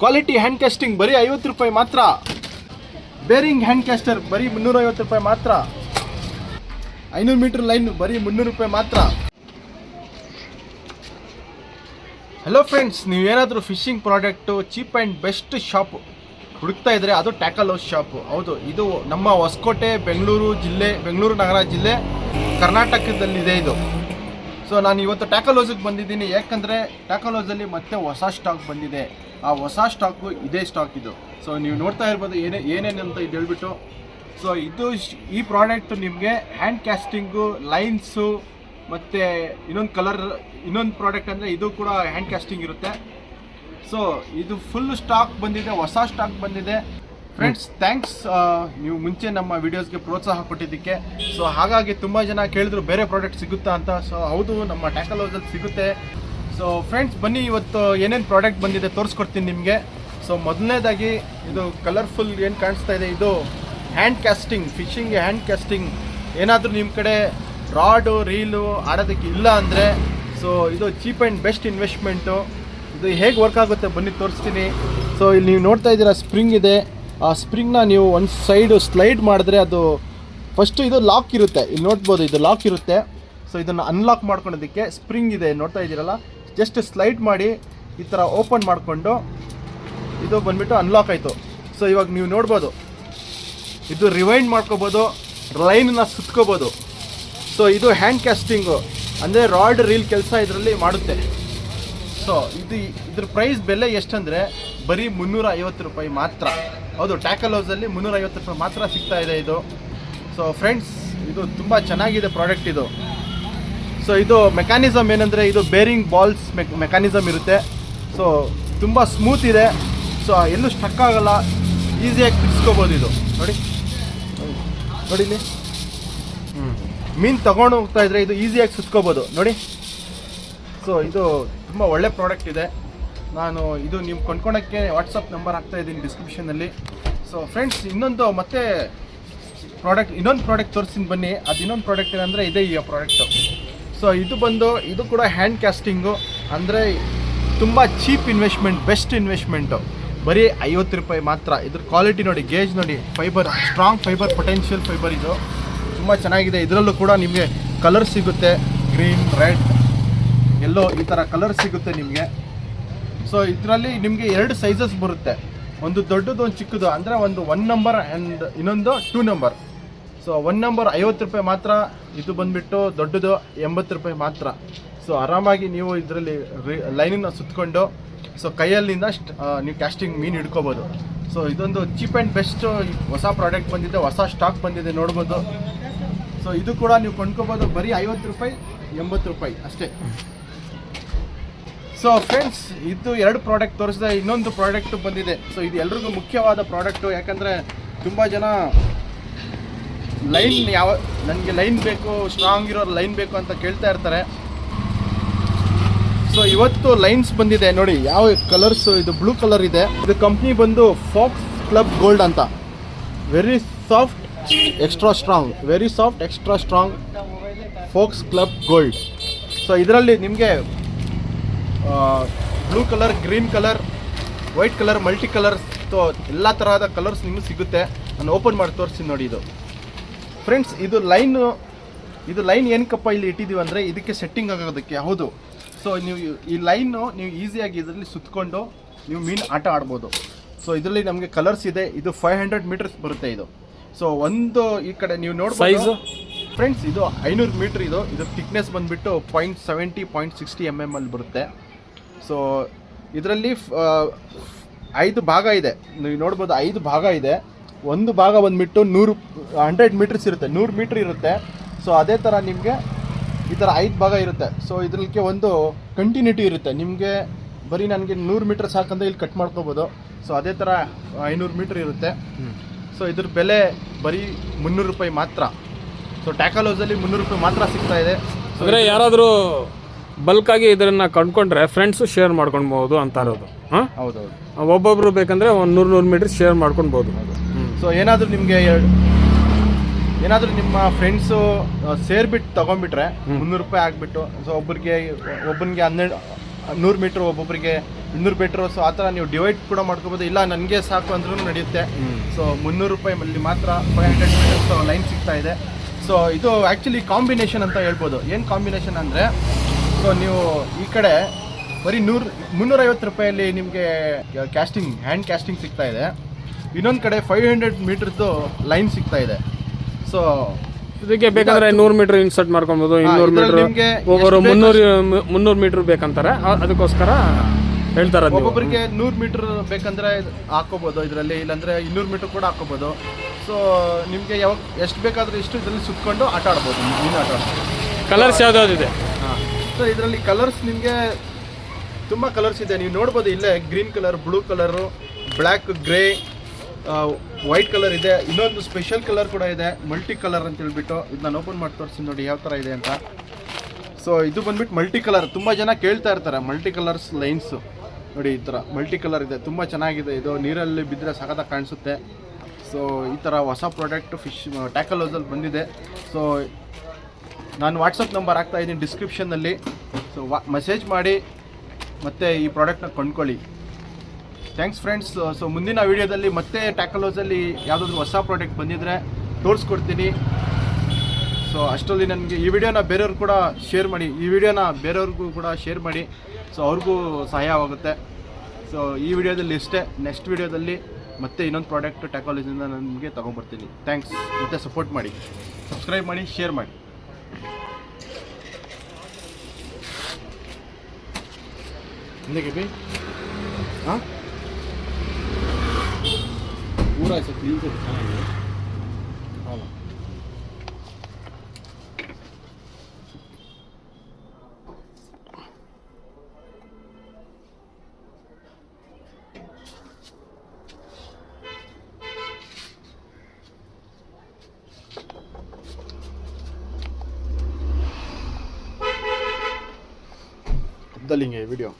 Quality hand casting ಬರೀ ಐವತ್ತು ರೂಪಾಯಿ ಮಾತ್ರ. ಬೇರಿಂಗ್ ಹ್ಯಾಂಡ್ ಕ್ಯಾಸ್ಟರ್ ಬರೀ ಮುನ್ನೂರೈವತ್ತು ರೂಪಾಯಿ ಮಾತ್ರ. ಐನೂರು ಮೀಟರ್ ಲೈನ್, ಬರೀ ಮುನ್ನೂರು ರೂಪಾಯಿ ಮಾತ್ರ. ಹಲೋ ಫ್ರೆಂಡ್ಸ್ ನೀವೇನಾದರೂ fishing product cheap and best shop ಹುಡುಕ್ತಾ ಇದ್ದರೆ ಅದು ಟ್ಯಾಕಲ್ ಹೌಸ್ ಶಾಪು ಹೌದು, ಇದು ನಮ್ಮ ಹೊಸಕೋಟೆ, ಬೆಂಗಳೂರು ಜಿಲ್ಲೆ, ಬೆಂಗಳೂರು ನಗರ ಜಿಲ್ಲೆ, ಕರ್ನಾಟಕದಲ್ಲಿದೆ ಇದು. ಸೊ ನಾನು ಇವತ್ತು ಟ್ಯಾಕಲೋಜಿಗೆ ಬಂದಿದ್ದೀನಿ. ಯಾಕಂದರೆ ಟ್ಯಾಕಲೋಜಲ್ಲಿ ಮತ್ತೆ ಹೊಸ ಸ್ಟಾಕ್ ಬಂದಿದೆ. ಆ ಹೊಸ ಸ್ಟಾಕು ಇದೇ ಸ್ಟಾಕ್ ಇದು. ಸೊ ನೀವು ನೋಡ್ತಾ ಇರ್ಬೋದು ಏನೇ ಏನೇನು ಅಂತ ಇದು ಹೇಳ್ಬಿಟ್ಟು. ಸೊ ಇದು ಈ ಪ್ರಾಡಕ್ಟ್ ನಿಮಗೆ ಹ್ಯಾಂಡ್ ಕ್ಯಾಸ್ಟಿಂಗು ಲೈನ್ಸು ಮತ್ತು ಇನ್ನೊಂದು ಕಲರ್ ಇನ್ನೊಂದು ಪ್ರಾಡಕ್ಟ್ ಅಂದರೆ ಇದು ಕೂಡ ಹ್ಯಾಂಡ್ ಕ್ಯಾಸ್ಟಿಂಗ್ ಇರುತ್ತೆ. ಸೊ ಇದು ಫುಲ್ ಸ್ಟಾಕ್ ಬಂದಿದೆ, ಹೊಸ ಸ್ಟಾಕ್ ಬಂದಿದೆ. ಫ್ರೆಂಡ್ಸ್ ಥ್ಯಾಂಕ್ಸ್ ನೀವು ಮುಂಚೆ ನಮ್ಮ ವಿಡಿಯೋಸ್ಗೆ ಪ್ರೋತ್ಸಾಹ ಕೊಟ್ಟಿದ್ದಕ್ಕೆ. ಸೊ ಹಾಗಾಗಿ ತುಂಬ ಜನ ಕೇಳಿದ್ರು ಬೇರೆ ಪ್ರಾಡಕ್ಟ್ ಸಿಗುತ್ತಾ ಅಂತ. ಸೊ ಹೌದು, ನಮ್ಮ ಟ್ಯಾಕಲ್ ಹೌಸಲ್ಲಿ ಸಿಗುತ್ತೆ. ಸೊ ಫ್ರೆಂಡ್ಸ್ ಬನ್ನಿ ಇವತ್ತು ಏನೇನು ಪ್ರಾಡಕ್ಟ್ ಬಂದಿದೆ ತೋರಿಸ್ಕೊಡ್ತೀನಿ ನಿಮಗೆ. ಸೊ ಮೊದಲನೇದಾಗಿ ಇದು ಕಲರ್ಫುಲ್ ಏನು ಕಾಣಿಸ್ತಾ ಇದೆ? ಇದು hand casting fishing hand casting ಏನಾದರೂ ನಿಮ್ಮ ಕಡೆ ರಾಡು ರೀಲು ಆಡೋದಕ್ಕೆ ಇಲ್ಲ ಅಂದರೆ ಸೊ ಇದು ಚೀಪ್ ಆ್ಯಂಡ್ ಬೆಸ್ಟ್ ಇನ್ವೆಸ್ಟ್ಮೆಂಟು ಇದು ಹೇಗೆ ವರ್ಕ್ ಆಗುತ್ತೆ? ಬನ್ನಿ ತೋರಿಸ್ತೀನಿ. ಸೊ ಇಲ್ಲಿ ನೀವು ನೋಡ್ತಾ ಇದ್ದೀರಾ ಸ್ಪ್ರಿಂಗ್ ಇದೆ. ಆ ಸ್ಪ್ರಿಂಗ್ನ ನೀವು ಒಂದು ಸೈಡು ಸ್ಲೈಡ್ ಮಾಡಿದ್ರೆ ಅದು ಫಸ್ಟು ಇದು ಲಾಕ್ ಇರುತ್ತೆ. ಇಲ್ಲಿ ನೋಡ್ಬೋದು ಇದು ಲಾಕ್ ಇರುತ್ತೆ. ಸೊ ಇದನ್ನು ಅನ್ಲಾಕ್ ಮಾಡ್ಕೊಳೋದಕ್ಕೆ ಸ್ಪ್ರಿಂಗ್ ಇದೆ. ನೋಡ್ತಾ ಇದ್ದೀರಲ್ಲ? ಜಸ್ಟ್ ಸ್ಲೈಡ್ ಮಾಡಿ ಈ ಥರ ಓಪನ್ ಮಾಡಿಕೊಂಡು ಇದು ಬಂದ್ಬಿಟ್ಟು ಅನ್ಲಾಕ್ ಆಯಿತು. ಸೊ ಇವಾಗ ನೀವು ನೋಡ್ಬೋದು. ಇದು ರಿವೈಂಡ್ ಮಾಡ್ಕೋಬೋದು. ಲೈನನ್ನ ಸುತ್ಕೋಬೋದು. ಸೊ ಇದು ಹ್ಯಾಂಡ್ ಕ್ಯಾಸ್ಟಿಂಗು ಅಂದರೆ ರಾಡ್ ರೀಲ್ ಕೆಲಸ ಇದರಲ್ಲಿ ಮಾಡುತ್ತೆ. ಸೊ ಇದು ಇದ್ರ ಪ್ರೈಸ್ ಬೆಲೆ ಎಷ್ಟಂದರೆ ಬರೀ ಮುನ್ನೂರ ಐವತ್ತು ರೂಪಾಯಿ ಮಾತ್ರ. ಹೌದು ಟ್ಯಾಕಲ್ ಹೌಸಲ್ಲಿ ಮುನ್ನೂರ ಐವತ್ತು ರೂಪಾಯಿ ಮಾತ್ರ ಸಿಗ್ತಾ ಇದೆ ಇದು. ಸೊ ಫ್ರೆಂಡ್ಸ್ ಇದು ತುಂಬ ಚೆನ್ನಾಗಿದೆ ಪ್ರಾಡಕ್ಟ್ ಇದು. ಸೊ ಇದು ಮೆಕ್ಯಾನಿಸಮ್ ಏನಂದರೆ ಇದು ಬೇರಿಂಗ್ ಬಾಲ್ಸ್ ಮೆಕ್ ಮೆಕ್ಯಾನಿಸಮ್ ಇರುತ್ತೆ. ಸೊ ತುಂಬ ಸ್ಮೂತ್ ಇದೆ. ಸೊ ಎಲ್ಲೂ ಸ್ಟಕ್ ಆಗೋಲ್ಲ. ಈಸಿಯಾಗಿ ತಿರ್ಸ್ಕೋಬೋದು ಇದು. ನೋಡಿ. ನೋಡಿ ಇಲ್ಲಿ. ಮೀನು ತೊಗೊಂಡು ಹೋಗ್ತಾ ಇದ್ರೆ ಇದು ಈಸಿಯಾಗಿ ಸುತ್ಕೋಬೋದು. ನೋಡಿ. ಸೊ ಇದು ತುಂಬ ಒಳ್ಳೆ ಪ್ರಾಡಕ್ಟ್ ಇದೆ. ನಾನು ಇದು ನೀವು ಕೊಂಡ್ಕೊಳಕ್ಕೆ ವಾಟ್ಸಪ್ ನಂಬರ್ ಹಾಕ್ತಾ ಇದ್ದೀನಿ ಡಿಸ್ಕ್ರಿಪ್ಷನಲ್ಲಿ ಸೊ ಫ್ರೆಂಡ್ಸ್ ಇನ್ನೊಂದು ಮತ್ತೆ ಪ್ರಾಡಕ್ಟ್ ಇನ್ನೊಂದು ಪ್ರಾಡಕ್ಟ್ ತೋರಿಸ್ತೀನಿ ಬನ್ನಿ. ಅದು ಇನ್ನೊಂದು ಪ್ರಾಡಕ್ಟ್ ಏನಂದರೆ ಇದೆ ಈ ಪ್ರಾಡಕ್ಟು ಸೊ ಇದು ಬಂದು, ಇದು ಕೂಡ ಹ್ಯಾಂಡ್ ಕ್ಯಾಸ್ಟಿಂಗು ಅಂದರೆ ತುಂಬ ಚೀಪ್ ಇನ್ವೆಸ್ಟ್ಮೆಂಟ್ ಬೆಸ್ಟ್ ಇನ್ವೆಸ್ಟ್ಮೆಂಟು ಬರೀ ಐವತ್ತು ರೂಪಾಯಿ ಮಾತ್ರ. ಇದ್ರ ಕ್ವಾಲಿಟಿ ನೋಡಿ ಗೇಜ್ ನೋಡಿ fibre strong fibre potential fibre ಇದು. ತುಂಬ ಚೆನ್ನಾಗಿದೆ. ಇದರಲ್ಲೂ ಕೂಡ ನಿಮಗೆ ಕಲರ್ ಸಿಗುತ್ತೆ. ಗ್ರೀನ್ ರೆಡ್ ಎಲ್ಲೋ ಈ ಥರ ಕಲರ್ ಸಿಗುತ್ತೆ ನಿಮಗೆ. ಸೊ ಇದರಲ್ಲಿ ನಿಮಗೆ ಎರಡು ಸೈಜಸ್ ಬರುತ್ತೆ. ಒಂದು ದೊಡ್ಡದು, ಒಂದು ಚಿಕ್ಕದು. ಅಂದರೆ ಒಂದು ಒನ್ ನಂಬರ್ ಆ್ಯಂಡ್ ಇನ್ನೊಂದು two number so one number ಐವತ್ತು ರೂಪಾಯಿ ಮಾತ್ರ, ಇದು ಬಂದುಬಿಟ್ಟು ದೊಡ್ಡದು ಎಂಬತ್ತು ರೂಪಾಯಿ ಮಾತ್ರ. ಸೊ ಆರಾಮಾಗಿ ನೀವು ಇದರಲ್ಲಿ ಲೈನನ್ನು ಸುತ್ತಕೊಂಡು ಸೊ ಕೈಯಲ್ಲಿಂದ ನೀವು ಕ್ಯಾಸ್ಟಿಂಗ್ ಮೀನು ಹಿಡ್ಕೋಬೋದು. ಸೊ ಇದೊಂದು ಚೀಪ್ ಆ್ಯಂಡ್ ಬೆಸ್ಟ್ ಹೊಸ ಪ್ರಾಡಕ್ಟ್ ಬಂದಿದೆ, ಹೊಸ ಸ್ಟಾಕ್ ಬಂದಿದೆ ನೋಡ್ಬೋದು. ಸೊ ಇದು ಕೂಡ ನೀವು ಕೊಂಡ್ಕೋಬೋದು, ಬರೀ ಐವತ್ತು ರೂಪಾಯಿ, ಎಂಬತ್ತು ರೂಪಾಯಿ ಅಷ್ಟೇ. ಸೊ ಫ್ರೆಂಡ್ಸ್ ಇದು ಎರಡು ಪ್ರಾಡಕ್ಟ್ ತೋರಿಸಿದ, ಇನ್ನೊಂದು ಪ್ರಾಡಕ್ಟ್ ಬಂದಿದೆ. ಸೊ ಇದು ಎಲ್ರಿಗೂ ಮುಖ್ಯವಾದ ಪ್ರಾಡಕ್ಟು ಯಾಕಂದರೆ ತುಂಬ ಜನ ಲೈನ್ ಯಾವ, ನನಗೆ ಲೈನ್ ಬೇಕು ಸ್ಟ್ರಾಂಗ್ ಇರೋ ಲೈನ್ ಬೇಕು ಅಂತ ಕೇಳ್ತಾ ಇರ್ತಾರೆ. ಸೊ ಇವತ್ತು ಲೈನ್ಸ್ ಬಂದಿದೆ. ನೋಡಿ, ಯಾವ ಕಲರ್ಸ್ ಇದು ಬ್ಲೂ ಕಲರ್ ಇದೆ. ಇದು ಕಂಪ್ನಿ ಬಂದು ಫಾಕ್ಸ್ ಕ್ಲಬ್ ಗೋಲ್ಡ್ ಅಂತ. Very soft extra strong very soft extra strong Fox Club Gold so ಇದರಲ್ಲಿ ನಿಮಗೆ blue colour green colour white colour multi colours so ಎಲ್ಲ ತರಹದ ಕಲರ್ಸ್ ನಿಮಗೆ ಸಿಗುತ್ತೆ. ನಾನು ಓಪನ್ ಮಾಡಿ ತೋರಿಸ್ತೀನಿ ನೋಡಿ ಇದು. ಫ್ರೆಂಡ್ಸ್ ಇದು ಲೈನು ಇದು ಲೈನ್ ಏನಕ್ಕಪ್ಪ ಇಲ್ಲಿ ಇಟ್ಟಿದ್ದೀವಿ ಅಂದರೆ ಇದಕ್ಕೆ ಸೆಟ್ಟಿಂಗ್ ಆಗೋದಕ್ಕೆ ಹೌದು. ಸೊ ನೀವು ಈ ಲೈನು ನೀವು ಈಸಿಯಾಗಿ ಇದರಲ್ಲಿ ಸುತ್ತಕೊಂಡು ನೀವು ಮೀನು ಆಟ ಆಡ್ಬೋದು. ಸೊ ಇದರಲ್ಲಿ ನಮಗೆ ಕಲರ್ಸ್ ಇದೆ. ಇದು ಫೈವ್ ಹಂಡ್ರೆಡ್ ಮೀಟರ್ಸ್ ಬರುತ್ತೆ ಇದು. ಸೊ ಒಂದು ಈ ಕಡೆ ನೀವು ನೋಡ್ಬೋದು? ಫ್ರೆಂಡ್ಸ್ ಇದು ಐನೂರು ಮೀಟ್ರ್ ಇದು. ಇದು ಥಿಕ್ನೆಸ್ ಬಂದುಬಿಟ್ಟು point seventy point sixty M M ಅಲ್ಲಿ ಬರುತ್ತೆ. ಸೊ ಇದರಲ್ಲಿ ಐದು ಭಾಗ ಇದೆ. ನೀವು ನೋಡ್ಬೋದು ಐದು ಭಾಗ ಇದೆ. ಒಂದು ಭಾಗ ಬಂದುಬಿಟ್ಟು ನೂರು ಹಂಡ್ರೆಡ್ ಮೀಟರ್ಸ್ ಇರುತ್ತೆ. ನೂರು ಮೀಟ್ರ್ ಇರುತ್ತೆ. ಸೊ ಅದೇ ಥರ ನಿಮಗೆ ಈ ಥರ ಐದು ಭಾಗ ಇರುತ್ತೆ. ಸೊ ಇದಕ್ಕೆ ಒಂದು ಕಂಟಿನ್ಯೂಟಿ ಇರುತ್ತೆ. ನಿಮಗೆ ಬರೀ ನನಗೆ ನೂರು ಮೀಟ್ರ್ ಸಾಕಂದ್ರೆ ಇಲ್ಲಿ ಕಟ್ ಮಾಡ್ಕೋಬೋದು. ಸೊ ಅದೇ ಥರ ಐನೂರು ಮೀಟ್ರ್ ಇರುತ್ತೆ. ಸೊ ಇದ್ರ ಬೆಲೆ ಬರೀ ಮುನ್ನೂರು ರೂಪಾಯಿ ಮಾತ್ರ. ಸೊ ಟ್ಯಾಕಲ್ ಹೌಸಲ್ಲಿ ಮುನ್ನೂರು ರೂಪಾಯಿ ಮಾತ್ರ ಸಿಗ್ತಾ ಇದೆ. ಸೊ ಅಂದರೆ ಯಾರಾದರೂ ಬಲ್ಕಾಗಿ ಇದನ್ನ ಕಂಡ್ಕೊಂಡ್ರೆ ಫ್ರೆಂಡ್ಸು ಶೇರ್ ಮಾಡ್ಕೊಳ್ಬೋದು ಅಂತ ಇರೋದು ಹಾಂ? ಹೌದೌದು. ಒಬ್ಬೊಬ್ರು ಬೇಕಂದ್ರೆ ಒಂದು ನೂರು ನೂರು ಮೀಟರ್ ಶೇರ್ ಮಾಡ್ಕೊಳ್ಬೋದು. ಸೊ ಏನಾದರೂ ನಿಮಗೆ ಏನಾದರೂ ನಿಮ್ಮ ಫ್ರೆಂಡ್ಸು ಸೇರ್ಬಿಟ್ಟು ತೊಗೊಂಡ್ಬಿಟ್ರೆ ಮುನ್ನೂರು ರೂಪಾಯಿ ಆಗಿಬಿಟ್ಟು ಸೊ ಒಬ್ಬರಿಗೆ ಒಬ್ಬನಿಗೆ ಹನ್ನೆರಡು ನೂರು ಮೀಟ್ರ್ ಒಬ್ಬೊಬ್ಬರಿಗೆ ಇನ್ನೂರು ಮೀಟ್ರು ಸೊ ಆ ಥರ ನೀವು ಡಿವೈಡ್ ಕೂಡ ಮಾಡ್ಕೋಬೋದು ಇಲ್ಲ ನನಗೆ ಸಾಕು ಅಂದ್ರೂ ನಡೆಯುತ್ತೆ. ಸೊ ಮುನ್ನೂರು ರೂಪಾಯಿ ಅಲ್ಲಿ ಮಾತ್ರ ಫೈವ್ ಹಂಡ್ರೆಡ್ ಮೀಟರ್ಸ್ ಲೈನ್ ಸಿಗ್ತಾ ಇದೆ. ಸೊ ಇದು ಆ್ಯಕ್ಚುಲಿ ಕಾಂಬಿನೇಷನ್ ಅಂತ ಹೇಳ್ಬೋದು. ಏನು ಕಾಂಬಿನೇಷನ್ ಅಂದರೆ ಸೊ ನೀವು ಈ ಕಡೆ ಬರೀ ನೂರು ಮುನ್ನೂರೈವತ್ತು ರೂಪಾಯಲ್ಲಿ ನಿಮಗೆ ಕ್ಯಾಸ್ಟಿಂಗ್ ಹ್ಯಾಂಡ್ ಕ್ಯಾಸ್ಟಿಂಗ್ ಸಿಗ್ತಾ ಇದೆ. ಇನ್ನೊಂದು ಕಡೆ ಫೈವ್ ಹಂಡ್ರೆಡ್ ಮೀಟ್ರದ್ದು ಲೈನ್ ಸಿಗ್ತಾ ಇದೆ. ಸೊ ಇದಕ್ಕೆ ಬೇಕಾದ್ರೆ ನೂರು ಮೀಟರ್ ಇನ್ಸರ್ಟ್ ಮಾಡ್ಕೊಬೋದು ಇನ್ನೂರು ಮೀಟರ್ ನಿಮ್ಗೆ ಒಬ್ಬರು ಮುನ್ನೂರು ಮುನ್ನೂರು ಮೀಟರ್ ಬೇಕಂತಾರೆ. ಅದಕ್ಕೋಸ್ಕರ ಹೇಳ್ತಾರೆ ಒಬ್ಬೊಬ್ಬರಿಗೆ ನೂರು ಮೀಟರ್ ಬೇಕಂದ್ರೆ ಹಾಕೋಬೋದು ಇದರಲ್ಲಿ ಇಲ್ಲಾಂದ್ರೆ ಇನ್ನೂರು ಮೀಟರ್ ಕೂಡ ಹಾಕೋಬೋದು ಸೊ ನಿಮಗೆ ಯಾವಾಗ ಎಷ್ಟು ಬೇಕಾದರೂ ಇಷ್ಟು ಇದರಲ್ಲಿ ಸುತ್ಕೊಂಡು ಆಟ ಆಡ್ಬೋದು ನೀನು ಆಟ ಆಡ್ಬೋದು. ಕಲರ್ಸ್ ಯಾವ್ದು ಹಾಂ ಸೊ ಇದರಲ್ಲಿ ಕಲರ್ಸ್ ನಿಮಗೆ ತುಂಬ ಕಲರ್ಸ್ ಇದೆ. ನೀವು ನೋಡ್ಬೋದು ಇಲ್ಲೇ green colour blue colour black grey white colour ಇದೆ. ಇನ್ನೊಂದು ಸ್ಪೆಷಲ್ ಕಲರ್ ಕೂಡ ಇದೆ ಮಲ್ಟಿ ಕಲರ್ ಅಂತ ಹೇಳ್ಬಿಟ್ಟು. ಇದು ನಾನು ಓಪನ್ ಮಾಡಿ ತೋರಿಸ್ತೀನಿ ನೋಡಿ ಯಾವ ಥರ ಇದೆ ಅಂತ. ಸೊ ಇದು ಬಂದ್ಬಿಟ್ಟು ಮಲ್ಟಿ ಕಲರ್ ತುಂಬ ಜನ ಕೇಳ್ತಾ ಇರ್ತಾರೆ ಮಲ್ಟಿ ಕಲರ್ಸ್ ಲೈನ್ಸು ನೋಡಿ, ಈ ಥರ ಮಲ್ಟಿ ಕಲರ್ ಇದೆ. ತುಂಬ ಚೆನ್ನಾಗಿದೆ. ಇದು ನೀರಲ್ಲಿ ಬಿದ್ದರೆ ಸಖತ್ತಾಗಿ ಕಾಣಿಸುತ್ತೆ. ಸೊ ಈ ಥರ ಹೊಸ ಪ್ರಾಡಕ್ಟ್ ಫಿಶ್ ಟ್ಯಾಕಲ್ ಹೌಸಲ್ಲಿ ಬಂದಿದೆ. ಸೊ ನಾನು ವಾಟ್ಸಪ್ ನಂಬರ್ ಹಾಕ್ತಾ ಇದ್ದೀನಿ ಡಿಸ್ಕ್ರಿಪ್ಷನ್ನಲ್ಲಿ ಸೊ ವಾ ಮೆಸೇಜ್ ಮಾಡಿ, ಮತ್ತು ಈ ಪ್ರಾಡಕ್ಟ್ನ ಕೊಂಡ್ಕೊಳ್ಳಿ. ಥ್ಯಾಂಕ್ಸ್ ಫ್ರೆಂಡ್ಸ್ ಸೊ ಮುಂದಿನ ವೀಡಿಯೋದಲ್ಲಿ ಮತ್ತೆ ಟ್ಯಾಕಲೋಸಲ್ಲಿ ಯಾವುದಾದ್ರು ಹೊಸ ಪ್ರಾಡಕ್ಟ್ ಬಂದಿದ್ದರೆ ತೋರಿಸ್ಕೊಡ್ತೀನಿ. ಸೊ ಅಷ್ಟರಲ್ಲಿ ನನಗೆ ಈ ವಿಡಿಯೋನ ಬೇರೆಯವ್ರು ಕೂಡ ಶೇರ್ ಮಾಡಿ, ಈ ವಿಡಿಯೋನ ಬೇರೆಯವ್ರಿಗೂ ಕೂಡ ಶೇರ್ ಮಾಡಿ. ಸೊ ಅವ್ರಿಗೂ ಸಹಾಯವಾಗುತ್ತೆ ಸೊ ಈ ವಿಡಿಯೋದಲ್ಲಿ ಇಷ್ಟೇ. ನೆಕ್ಸ್ಟ್ ವಿಡಿಯೋದಲ್ಲಿ ಮತ್ತೆ ಇನ್ನೊಂದು ಪ್ರಾಡಕ್ಟ್ ಟೆಕ್ನಾಲಜಿಯಿಂದ ನನಗೆ ತೊಗೊಂಬರ್ತೀನಿ ಥ್ಯಾಂಕ್ಸ್ ಮತ್ತೆ ಸಪೋರ್ಟ್ ಮಾಡಿ. ಸಬ್ಸ್ಕ್ರೈಬ್ ಮಾಡಿ ಶೇರ್ ಮಾಡಿ. Hindi ka ba? Ha? 우울해서 그림도 괜찮아요. 봐봐. ಹಿಂಗೆ ವಿಡಿಯೋ